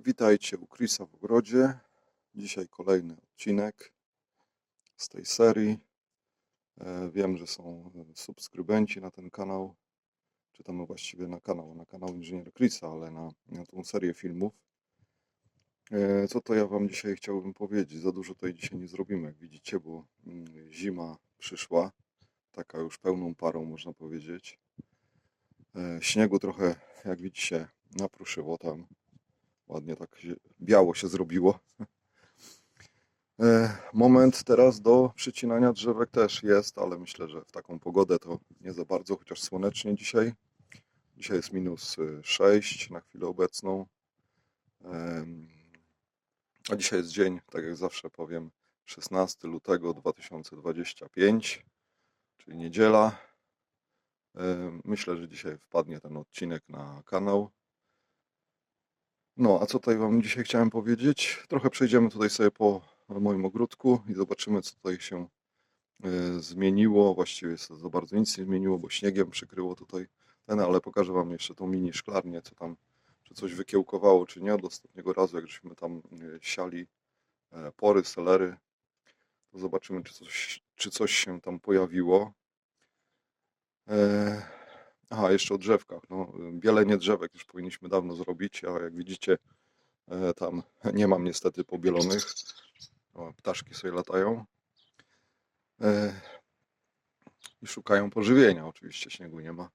Witajcie u Chrisa w ogrodzie. Dzisiaj kolejny odcinek z tej serii. E, Wiem, że są e, subskrybenci na ten kanał, czy tam właściwie na kanał, na kanał Inżyniera Chrisa, ale na, na tą serię filmów. E, Co to ja Wam dzisiaj chciałbym powiedzieć? Za dużo tutaj dzisiaj nie zrobimy, jak widzicie, bo mm, zima przyszła, taka już pełną parą można powiedzieć. Śniegu trochę, jak widzicie, napruszyło tam. Ładnie tak się, biało się zrobiło. E, Moment teraz do przycinania drzewek też jest, ale myślę, że w taką pogodę to nie za bardzo, chociaż słonecznie dzisiaj. Dzisiaj jest minus y, 6 na chwilę obecną. A dzisiaj jest dzień, tak jak zawsze powiem, 16 lutego 2025, czyli niedziela. Em, Myślę, że dzisiaj wpadnie ten odcinek na kanał. No, a co tutaj Wam dzisiaj chciałem powiedzieć? Trochę przejdziemy tutaj sobie po moim ogródku i zobaczymy, co tutaj się e, zmieniło. Właściwie za bardzo nic nie zmieniło, bo śniegiem przykryło tutaj ten, ale pokażę Wam jeszcze tą mini szklarnię, co tam, czy coś wykiełkowało, czy nie. Od ostatniego razu, jak żeśmy tam e, siali e, pory, selery, to zobaczymy, czy coś, czy coś się tam pojawiło. E, Aha, jeszcze o drzewkach. No, bielenie drzewek już powinniśmy dawno zrobić, a jak widzicie, e, tam nie mam niestety pobielonych. O, ptaszki sobie latają. E, I szukają pożywienia. Oczywiście śniegu nie ma.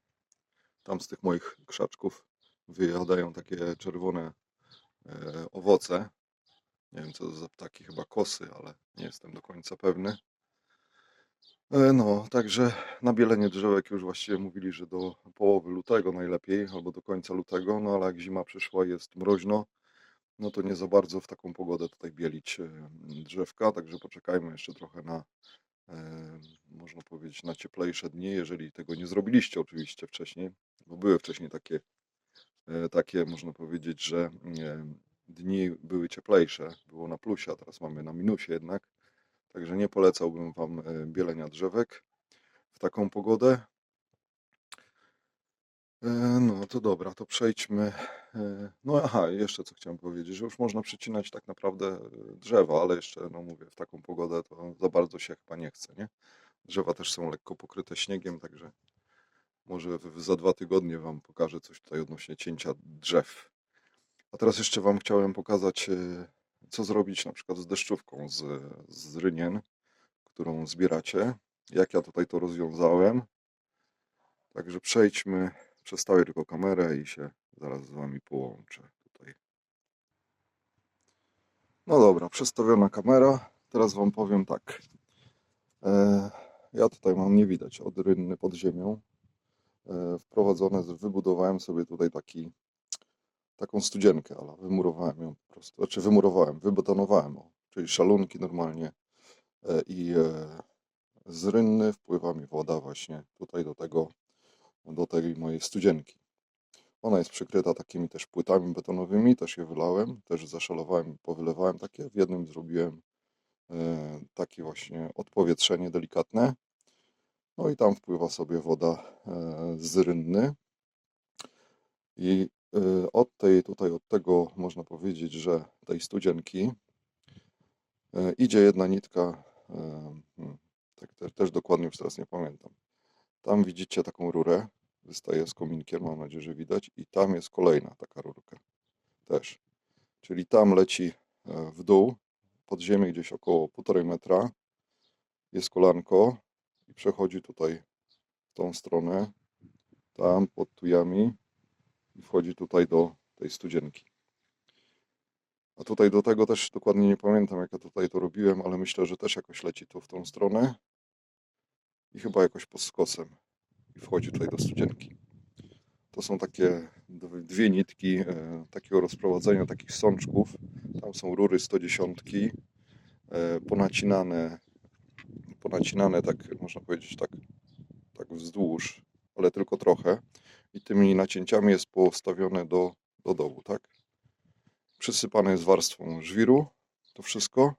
Tam z tych moich krzaczków wyjadają takie czerwone e, owoce. Nie wiem co to za ptaki, chyba kosy, ale nie jestem do końca pewny. E, No, także na bielenie drzewek już właściwie mówili, że do połowy lutego najlepiej, albo do końca lutego, no ale jak zima przyszła jest mroźno, no to nie za bardzo w taką pogodę tutaj bielić e, drzewka, także poczekajmy jeszcze trochę na, e, można powiedzieć, na cieplejsze dni, jeżeli tego nie zrobiliście oczywiście wcześniej, bo były wcześniej takie, takie można powiedzieć, że dni były cieplejsze, było na plusie, a teraz mamy na minusie jednak. Także nie polecałbym Wam e, bielenia drzewek w taką pogodę. E, No to dobra, to przejdźmy. e, No aha, jeszcze co chciałem powiedzieć, że już można przycinać tak naprawdę drzewa, ale jeszcze, no mówię, w taką pogodę to za bardzo się chyba nie chce, nie? Drzewa też są lekko pokryte śniegiem, także może za dwa tygodnie Wam pokażę coś tutaj odnośnie cięcia drzew. A teraz jeszcze Wam chciałem pokazać, co zrobić na przykład z deszczówką z, z rynien, którą zbieracie. Jak ja tutaj to rozwiązałem. Także przejdźmy, przestawię tylko kamerę i się zaraz z Wami połączę tutaj. No dobra, przestawiona kamera. Teraz Wam powiem tak. E, ja tutaj mam, nie widać, od rynny pod ziemią. E, wprowadzone, wybudowałem sobie tutaj taki, taką studzienkę, ale wymurowałem ją po prostu. Znaczy wymurowałem, wybetonowałem, czyli szalunki normalnie e, i e, z rynny wpływa mi woda właśnie tutaj do tego, do tej mojej studzienki. Ona jest przykryta takimi też płytami betonowymi, też je wylałem, też zaszalowałem, powylewałem takie. W jednym zrobiłem e, takie właśnie odpowietrzenie delikatne. No i tam wpływa sobie woda z rynny. I od tej tutaj, od tego można powiedzieć, że tej studzienki e, idzie jedna nitka, e, hmm, tak te, też dokładnie już teraz nie pamiętam. Tam widzicie taką rurę, wystaje z kominkiem, mam nadzieję, że widać, i tam jest kolejna taka rurka też. Czyli tam leci e, w dół, pod ziemię gdzieś około 1,5 metra, jest kolanko i przechodzi tutaj w tą stronę, tam pod tujami i wchodzi tutaj do tej studzienki. A tutaj do tego też dokładnie nie pamiętam, jak ja tutaj to robiłem, ale myślę, że też jakoś leci to w tą stronę i chyba jakoś pod skosem i wchodzi tutaj do studzienki. To są takie dw- dwie nitki e, takiego rozprowadzenia takich sączków. Tam są rury 110, e, ponacinane, ponacinane tak można powiedzieć tak, tak wzdłuż, ale tylko trochę. I tymi nacięciami jest postawione do, do dołu, tak? Przysypane jest warstwą żwiru, to wszystko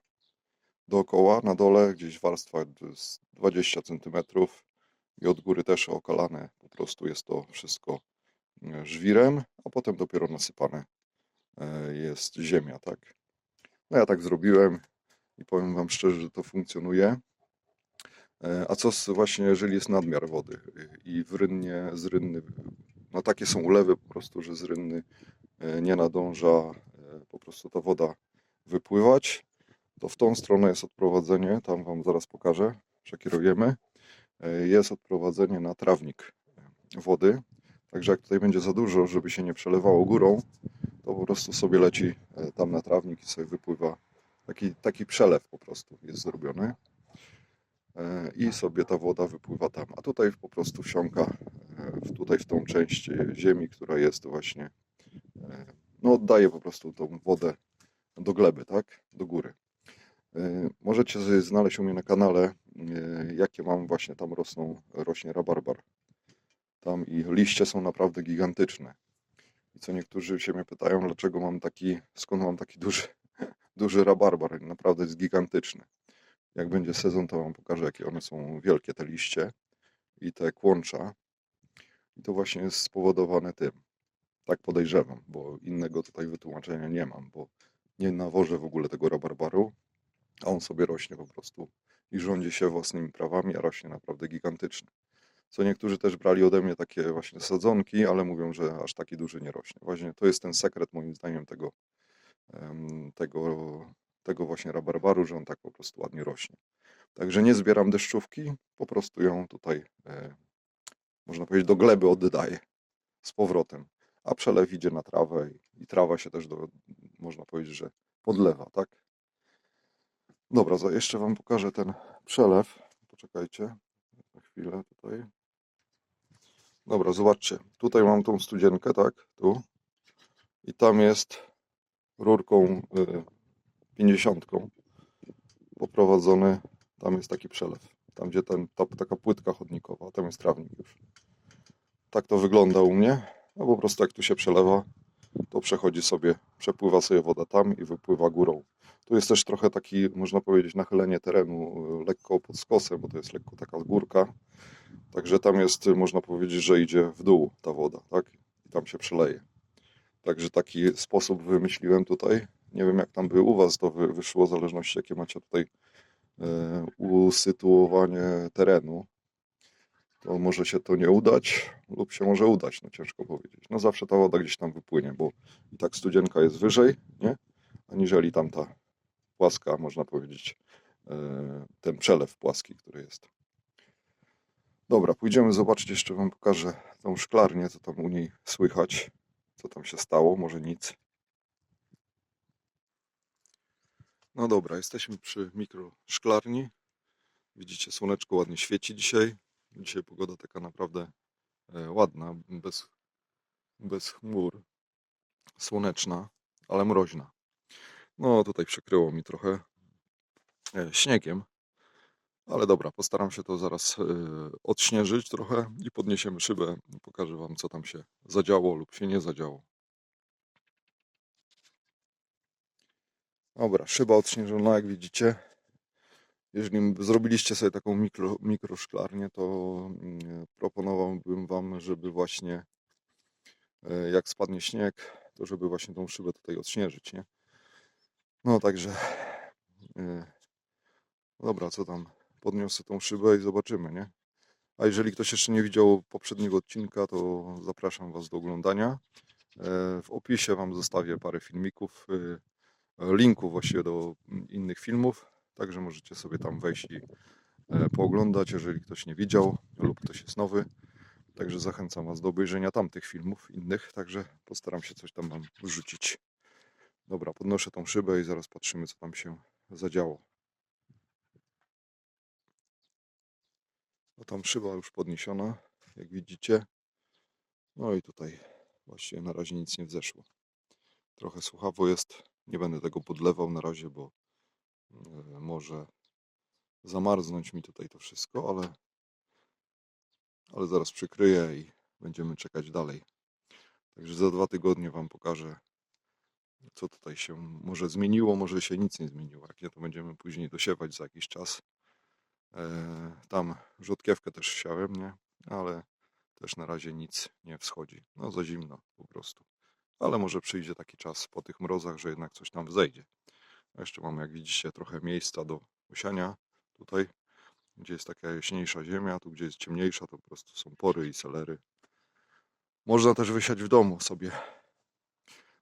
dookoła, na dole gdzieś warstwa z 20 cm i od góry też okalane. Po prostu jest to wszystko e, żwirem, a potem dopiero nasypane e, jest ziemia, tak? No ja tak zrobiłem i powiem Wam szczerze, że to funkcjonuje. E, A co z, właśnie, jeżeli jest nadmiar wody i w rynnie z rynny, no takie są ulewy po prostu, że z rynny e, nie nadąża e, po prostu ta woda wypływać, to w tą stronę jest odprowadzenie, tam Wam zaraz pokażę, przekierujemy. E, Jest odprowadzenie na trawnik wody, także jak tutaj będzie za dużo, żeby się nie przelewało górą, to po prostu sobie leci tam na trawnik i sobie wypływa taki, taki przelew po prostu jest zrobiony. I sobie ta woda wypływa tam, a tutaj po prostu wsiąka tutaj w tą część e, ziemi, która jest właśnie, e, no oddaje po prostu tą wodę do gleby, tak, do góry. E, Możecie znaleźć u mnie na kanale, jakie mam właśnie tam rosną, rośnie rabarbar. Tam i liście są naprawdę gigantyczne. I co niektórzy się mnie pytają, dlaczego mam taki, skąd mam taki duży, duży rabarbar. Naprawdę jest gigantyczny. Jak będzie sezon, to wam pokażę, jakie one są wielkie, te liście i te kłącza. To właśnie jest spowodowane tym. Tak podejrzewam, bo innego tutaj wytłumaczenia nie mam, bo nie nawożę w ogóle tego rabarbaru, a on sobie rośnie po prostu i rządzi się własnymi prawami, a rośnie naprawdę gigantyczny. Co niektórzy też brali ode mnie takie właśnie sadzonki, ale mówią, że aż taki duży nie rośnie. Właśnie to jest ten sekret moim zdaniem tego, tego, tego właśnie rabarbaru, że on tak po prostu ładnie rośnie. Także nie zbieram deszczówki, po prostu ją tutaj, e, można powiedzieć, do gleby oddaję z powrotem. A przelew idzie na trawę i, i trawa się też, do, można powiedzieć, że podlewa, tak? Dobra, za jeszcze Wam pokażę ten przelew. Poczekajcie na chwilę tutaj. Dobra, zobaczcie. Tutaj mam tą studzienkę, tak? Tu. I tam jest rurką y, 50 poprowadzony. Tam jest taki przelew. Tam, gdzie ten, ta, taka płytka chodnikowa. Tam jest trawnik już. Tak to wygląda u mnie. No po prostu jak tu się przelewa, to przechodzi sobie, przepływa sobie woda tam i wypływa górą. Tu jest też trochę taki, można powiedzieć, nachylenie terenu y, lekko pod skosem, bo to jest lekko taka górka. Także tam jest, y, można powiedzieć, że idzie w dół ta woda, tak? I tam się przeleje. Także taki sposób wymyśliłem tutaj. Nie wiem, jak tam by u Was to wy, wyszło, w zależności jakie macie tutaj e, usytuowanie terenu. To może się to nie udać, lub się może udać, no ciężko powiedzieć. No zawsze ta woda gdzieś tam wypłynie, bo i tak studzienka jest wyżej, nie? Aniżeli tamta płaska, można powiedzieć, e, ten przelew płaski, który jest. Dobra, pójdziemy zobaczyć, jeszcze Wam pokażę tą szklarnię, co tam u niej słychać, co tam się stało, może nic. No dobra, jesteśmy przy mikroszklarni. Widzicie, słoneczko ładnie świeci dzisiaj. Dzisiaj pogoda taka naprawdę e, ładna, bez, bez chmur, słoneczna, ale mroźna. No tutaj przykryło mi trochę e, śniegiem, ale dobra, postaram się to zaraz e, odśnieżyć trochę i podniesiemy szybę. Pokażę Wam, co tam się zadziało lub się nie zadziało. Dobra, szyba odśnieżona, jak widzicie. Jeżeli zrobiliście sobie taką mikro, mikroszklarnię, to mm, proponowałbym Wam, żeby właśnie e, jak spadnie śnieg, to żeby właśnie tą szybę tutaj odśnieżyć, nie? No także, e, dobra, co tam, podniosę tą szybę i zobaczymy, nie? A jeżeli ktoś jeszcze nie widział poprzedniego odcinka, to zapraszam Was do oglądania. E, W opisie Wam zostawię parę filmików, linków właściwie do innych filmów, także możecie sobie tam wejść i e, pooglądać, jeżeli ktoś nie widział lub ktoś jest nowy. Także zachęcam Was do obejrzenia tamtych filmów innych, także postaram się coś tam Wam wrzucić. Dobra, podnoszę tą szybę i zaraz patrzymy, co tam się zadziało. No tam szyba już podniesiona, jak widzicie. No i tutaj właściwie na razie nic nie wzeszło. Trochę słuchawo jest. Nie będę tego podlewał na razie, bo e, może zamarznąć mi tutaj to wszystko, ale, ale zaraz przykryję i będziemy czekać dalej. Także za dwa tygodnie Wam pokażę, co tutaj się może zmieniło, może się nic nie zmieniło. Jak nie, to będziemy później dosiewać za jakiś czas. E, Tam rzutkiewkę też siałem, nie? Ale też na razie nic nie wschodzi. No za zimno po prostu. Ale może przyjdzie taki czas po tych mrozach, że jednak coś tam wzejdzie. A jeszcze mamy, jak widzicie, trochę miejsca do usiania tutaj, gdzie jest taka jaśniejsza ziemia, tu gdzie jest ciemniejsza, to po prostu są pory i selery. Można też wysiać w domu sobie.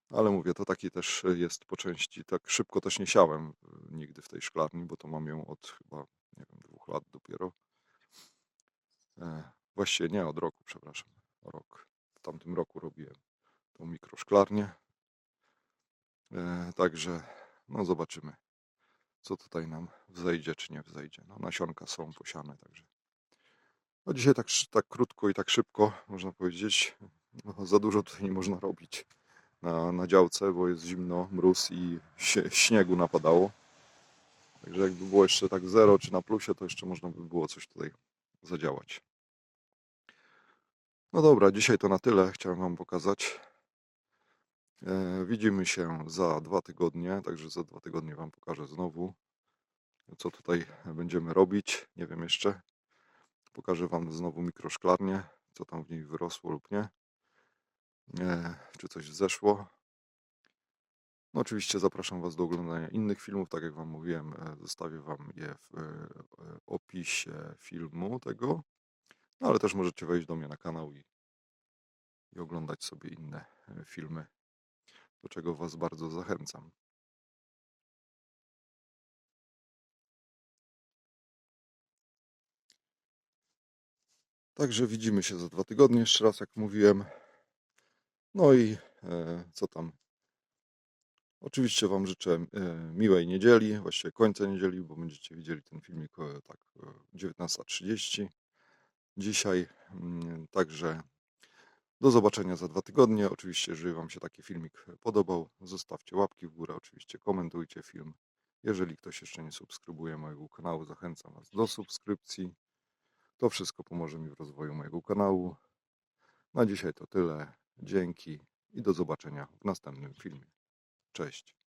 Ale mówię, to taki też jest po części. Tak szybko też nie siałem y, nigdy w tej szklarni, bo to mam ją od chyba, nie wiem, dwóch lat dopiero. E, właściwie nie od roku, przepraszam. Rok. W tamtym roku robiłem tą mikroszklarnię. E, także, no zobaczymy, co tutaj nam wzejdzie, czy nie wzejdzie. No, nasionka są posiane, także. No dzisiaj tak, tak krótko i tak szybko, można powiedzieć. No, za dużo tutaj nie można robić na, na działce, bo jest zimno, mróz i śniegu napadało. Także jakby było jeszcze tak zero czy na plusie, to jeszcze można by było coś tutaj zadziałać. No dobra, dzisiaj to na tyle chciałem Wam pokazać. E, widzimy się za dwa tygodnie, także za dwa tygodnie Wam pokażę znowu, co tutaj będziemy robić. Nie wiem jeszcze. Pokażę Wam znowu mikroszklarnię, co tam w niej wyrosło lub nie. E, czy coś zeszło. No oczywiście zapraszam Was do oglądania innych filmów, tak jak Wam mówiłem, e, zostawię Wam je w opisie filmu tego, no ale też możecie wejść do mnie na kanał i, i oglądać sobie inne filmy, do czego Was bardzo zachęcam. Także widzimy się za dwa tygodnie, jeszcze raz jak mówiłem. No i e, co tam? Oczywiście Wam życzę e, miłej niedzieli, właściwie końca niedzieli, bo będziecie widzieli ten filmik e, tak e, 19.30 dzisiaj. Mm, Także do zobaczenia za dwa tygodnie. Oczywiście, jeżeli Wam się taki filmik podobał, zostawcie łapki w górę, oczywiście komentujcie film. Jeżeli ktoś jeszcze nie subskrybuje mojego kanału, zachęcam Was do subskrypcji. To wszystko pomoże mi w rozwoju mojego kanału. Na dzisiaj to tyle. Dzięki i do zobaczenia w następnym filmie. Cześć.